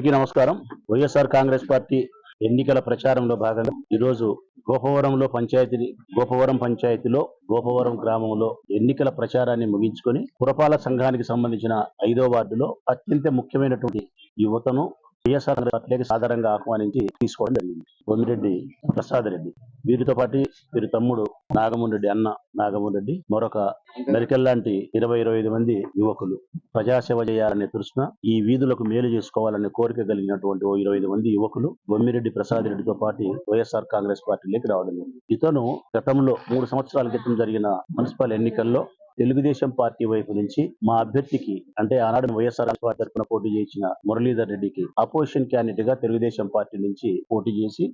అందరికీ నమస్కారం. వైఎస్ఆర్ కాంగ్రెస్ పార్టీ ఎన్నికల ప్రచారంలో భాగంగా ఈరోజు గోపవరంలో పంచాయతీ గోపవరం పంచాయతీలో గోపవరం గ్రామంలో ఎన్నికల ప్రచారాన్ని ముగించుకొని పురపాలక సంఘానికి సంబంధించిన ఐదో వార్డులో అత్యంత ముఖ్యమైనటువంటి యువతను వైఎస్ఆర్ పార్టీకి సాధారణంగా ఆహ్వానించి తీసుకోవడం జరిగింది. బొమ్మిరెడ్డి ప్రసాద్ రెడ్డి. వీరితో పాటు వీరి తమ్ముడు నాగమోహన్ రెడ్డి అన్న నాగమోహన్ రెడ్డి మరొక మెరికల్ లాంటి ఇరవై ఇరవై ఐదు మంది యువకులు. ప్రజాసేవ చేయాలనే తృష్ణ ఈ వీధులకు మేలు చేసుకోవాలనే కోరిక కలిగినటువంటి ఓ ఇరవై ఐదు మంది యువకులు బొమ్మిరెడ్డి ప్రసాద్ రెడ్డితో పాటు వైఎస్ఆర్ కాంగ్రెస్ పార్టీలోకి రావడం జరిగింది. ఇతను గతంలో మూడు సంవత్సరాల క్రితం జరిగిన మున్సిపల్ ఎన్నికల్లో తెలుగుదేశం పార్టీ వైపు నుంచి మా అభ్యర్థికి అంటే ఆనాడు వైఎస్ఆర్ పార్టీ తరఫున పోటీ చేసిన మురళీధర్ రెడ్డికి అపోజిషన్ క్యాండిడేట్గా తెలుగుదేశం పార్టీ నుంచి పోటీ చేసి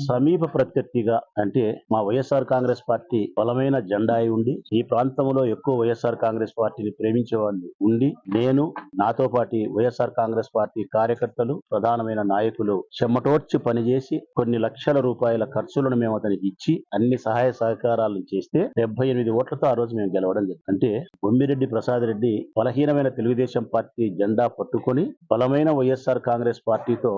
సమీప ప్రత్యర్థిగా అంటే మా వైఎస్ఆర్ కాంగ్రెస్ పార్టీ బలమైన జెండా అయి ఉండి ఈ ప్రాంతంలో ఎక్కువ వైఎస్ఆర్ కాంగ్రెస్ పార్టీని ప్రేమించే వాళ్ళు ఉండి నేను నాతో పాటు వైఎస్ఆర్ కాంగ్రెస్ పార్టీ కార్యకర్తలు ప్రధానమైన నాయకులు చెమటోడ్చి పనిచేసి కొన్ని లక్షల రూపాయల ఖర్చులను మేము అతనికి ఇచ్చి అన్ని సహాయ సహకారాలు చేస్తే డెబ్బై ఎనిమిది ఓట్లతో ఆ రోజు మేము గెలవడం జరిగింది. అంటే బొమ్మిరెడ్డి ప్రసాద్ రెడ్డి బలహీనమైన తెలుగుదేశం పార్టీ జెండా పట్టుకొని బలమైన వైఎస్ఆర్ కాంగ్రెస్ పార్టీతో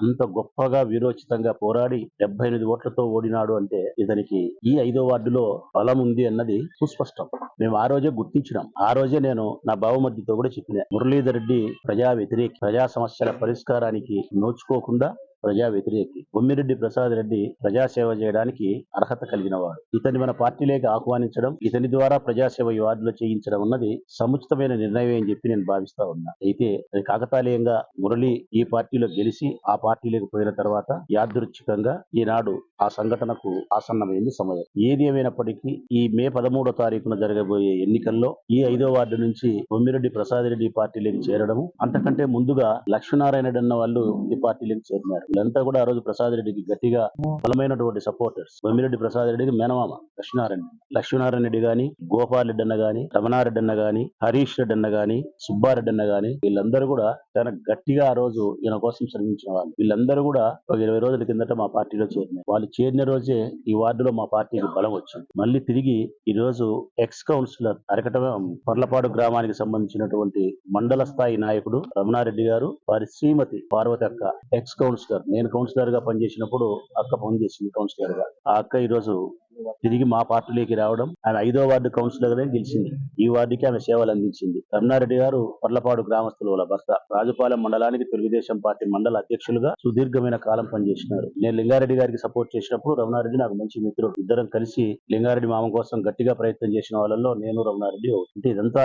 అంత గొప్పగా వీరోచితంగా పోరాడి డెబ్బై ఎనిమిది ఓట్లతో ఓడినాడు అంటే ఇతనికి ఈ ఐదో వార్డులో బలం ఉంది అన్నది సుస్పష్టం. మేము ఆ రోజే గుర్తించినాం. ఆ రోజే నేను నా బావమర్దితో కూడా చెప్పిన మురళీధర్ రెడ్డి ప్రజా వ్యతిరేక ప్రజా సమస్యల పరిష్కారానికి నోచుకోకుండా ప్రజా వ్యతిరేకి. బొమ్మిరెడ్డి ప్రసాద్ రెడ్డి ప్రజాసేవ చేయడానికి అర్హత కలిగిన వాడు ఇతని మన పార్టీలోకి ఆహ్వానించడం ఇతని ద్వారా ప్రజాసేవ ఈ వార్డులో చేయించడం ఉన్నది సముచితమైన నిర్ణయం అని చెప్పి నేను భావిస్తా ఉన్నా. అయితే అది కాకతాళీయంగా మురళి ఈ పార్టీలో గెలిచి ఆ పార్టీలోకి పోయిన తర్వాత యాదృచ్ఛికంగా ఈనాడు ఆ సంఘటనకు ఆసన్నమైంది సమయం. ఏది ఏమైనప్పటికీ ఈ మే పదమూడో తారీఖున జరగబోయే ఎన్నికల్లో ఈ ఐదో వార్డు నుంచి బొమ్మిరెడ్డి ప్రసాద్ రెడ్డి ఈ పార్టీలోకి చేరడము అంతకంటే ముందుగా లక్ష్మీనారాయణ రెడ్డి అన్న వాళ్ళు ఈ పార్టీలోకి చేరినారు. వీళ్ళంతా కూడా ఆ రోజు ప్రసాద్ రెడ్డికి గట్టిగా బలమైనటువంటి సపోర్టర్స్ బొమ్మిరెడ్డి ప్రసాద్ రెడ్డికి మేనమామ లక్ష్మీనారాయణ లక్ష్మీనారాయణ రెడ్డి గాని గోపాల్ రెడ్డి అన్న గాని రమణారెడ్డి అన్న గాని హరీష్ రెడ్డి అన్న గాని సుబ్బారెడ్డి అన్న గాని వీళ్ళందరూ కూడా చాలా గట్టిగా ఆ రోజు ఈయన కోసం శ్రమించిన వాళ్ళు. వీళ్ళందరూ కూడా ఒక ఇరవై రోజుల కిందట మా పార్టీలో చేరినారు. వాళ్ళు చేరిన రోజే ఈ వార్డులో మా పార్టీకి బలం వచ్చింది. మళ్ళీ తిరిగి ఈ రోజు ఎక్స్ కౌన్సిలర్ అరకట పర్లపాడు గ్రామానికి సంబంధించినటువంటి మండల స్థాయి నాయకుడు రమణారెడ్డి గారు వారి శ్రీమతి పార్వతి అక్క ఎక్స్ కౌన్సిలర్ నేను కౌన్సిలర్గా పనిచేసినప్పుడు అక్క పనిచేసింది కౌన్సిలర్గా. ఆ అక్క ఈ రోజు తిరిగి మా పార్టీలోకి రావడం ఆమె ఐదో వార్డు కౌన్సిలర్గా గెలిచింది. ఈ వార్డుకి ఆమె సేవలు అందించింది. రమణారెడ్డి గారు పర్లపాడు గ్రామస్తుల వాళ్ళ రాజుపాలెం మండలానికి తెలుగుదేశం పార్టీ మండల అధ్యక్షులుగా సుదీర్ఘమైన కాలం పనిచేసినారు. నేను లింగారెడ్డి గారికి సపోర్ట్ చేసినప్పుడు రమణారెడ్డి నాకు మంచి మిత్రుడు. ఇద్దరం కలిసి లింగారెడ్డి మామ కోసం గట్టిగా ప్రయత్నం చేసిన వాళ్ళలో నేను రమణారెడ్డి అంటే ఇదంతా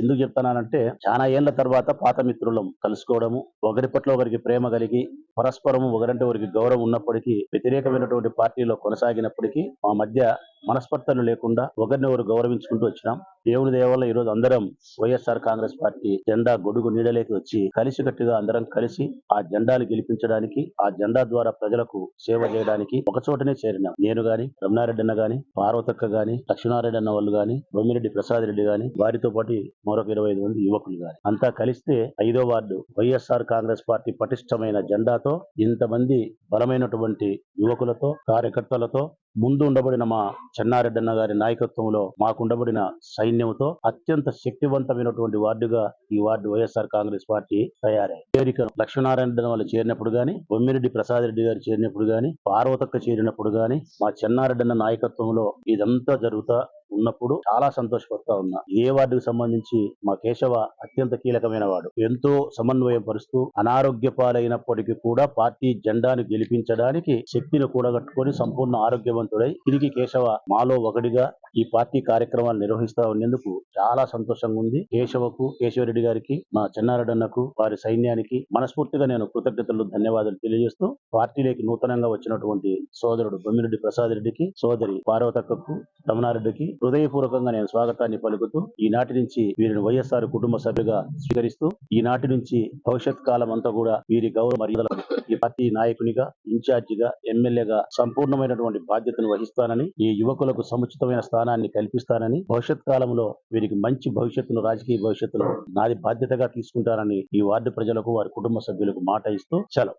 ఎందుకు చెప్తానంటే చాలా ఏళ్ళ తర్వాత పాత మిత్రులం కలుసుకోవడము ఒకరి పట్ల ఒకరికి ప్రేమ కలిగి పరస్పరము ఒకరంటే ఒకరికి గౌరవం ఉన్నప్పటికీ వ్యతిరేకమైనటువంటి పార్టీలో కొనసాగినప్పటికీ మా మధ్య మనస్పర్ధలు లేకుండా ఒకరిని ఒకరు గౌరవించుకుంటూ వచ్చినాం. దేవుని దేవాల ఈరోజు ఈ రోజు అందరం వైఎస్ఆర్ కాంగ్రెస్ పార్టీ జెండా గొడుగు నీడలేకి వచ్చి కలిసికట్టుగా అందరం కలిసి ఆ జెండాను గెలిపించడానికి ఆ జెండా ద్వారా ప్రజలకు సేవ చేయడానికి ఒక చోటనే చేరినాం. నేను గాని రమణారెడ్డి అన్న గాని పార్వతక్క గాని లక్ష్మణారెడ్డి అన్న వాళ్ళు గాని బొమ్మిరెడ్డి ప్రసాద్ రెడ్డి గాని వారితో పాటు మరొక ఇరవై ఐదు మంది యువకులు గాని. అంతా కలిస్తే ఐదో వార్డు వైఎస్ఆర్ కాంగ్రెస్ పార్టీ పటిష్టమైన జెండాతో ఇంతమంది బలమైనటువంటి యువకులతో కార్యకర్తలతో ముందు ఉండబడిన మా చెన్నారెడ్డన్న గారి నాయకత్వంలో మాకుండబడిన సైన్యంతో అత్యంత శక్తివంతమైనటువంటి వార్డుగా ఈ వార్డు వైఎస్ఆర్ కాంగ్రెస్ పార్టీ తయారై చేరిక లక్ష్మీనారాయణ రెడ్డి వాళ్ళు చేరినప్పుడు గాని బొమ్మిరెడ్డి ప్రసాద్ రెడ్డి గారు చేరినప్పుడు గాని పార్వతక్క చేరినప్పుడు గాని మా చెన్నారెడ్డన్న నాయకత్వంలో ఇదంతా జరుగుతా ఉన్నప్పుడు చాలా సంతోషపడతా ఉన్నా. ఏ వార్డుకు సంబంధించి మా కేశవ అత్యంత కీలకమైన వాడు. ఎంతో సమన్వయం పరుస్తూ అనారోగ్య పాలైనప్పటికీ కూడా పార్టీ జెండాను గెలిపించడానికి శక్తిని కూడగట్టుకొని సంపూర్ణ ఆరోగ్యవంతుడై తిరిగి కేశవ మాలో ఒకటిగా ఈ పార్టీ కార్యక్రమాలు నిర్వహిస్తా ఉన్నందుకు చాలా సంతోషంగా ఉంది. కేశవకు కేశవరెడ్డి గారికి మా చెన్నారెడ్డన్నకు వారి సైన్యానికి మనస్ఫూర్తిగా నేను కృతజ్ఞతలు ధన్యవాదాలు తెలియజేస్తూ పార్టీలోకి నూతనంగా వచ్చినటువంటి సోదరుడు బొమ్మిరెడ్డి ప్రసాద్ రెడ్డికి సోదరి పార్వతక్కకు రమణారెడ్డికి హృదయపూర్వకంగా నేను స్వాగతాన్ని పలుకుతూ ఈనాటి నుంచి వీరిని వైఎస్ఆర్ కుటుంబ సభ్యుగా స్వీకరిస్తూ ఈనాటి నుంచి భవిష్యత్ కాలం అంతా కూడా వీరి గౌరవ మర్యాదలను ఈ పార్టీ నాయకునిగా ఇన్ఛార్జిగా ఎమ్మెల్యేగా సంపూర్ణమైనటువంటి బాధ్యతను వహిస్తానని ఈ యువకులకు సముచితమైన స్థానాన్ని కల్పిస్తానని భవిష్యత్ కాలంలో వీరికి మంచి భవిష్యత్తును రాజకీయ భవిష్యత్తులో నాది బాధ్యతగా తీసుకుంటానని ఈ వార్డు ప్రజలకు వారి కుటుంబ సభ్యులకు మాట ఇస్తూ సెలవు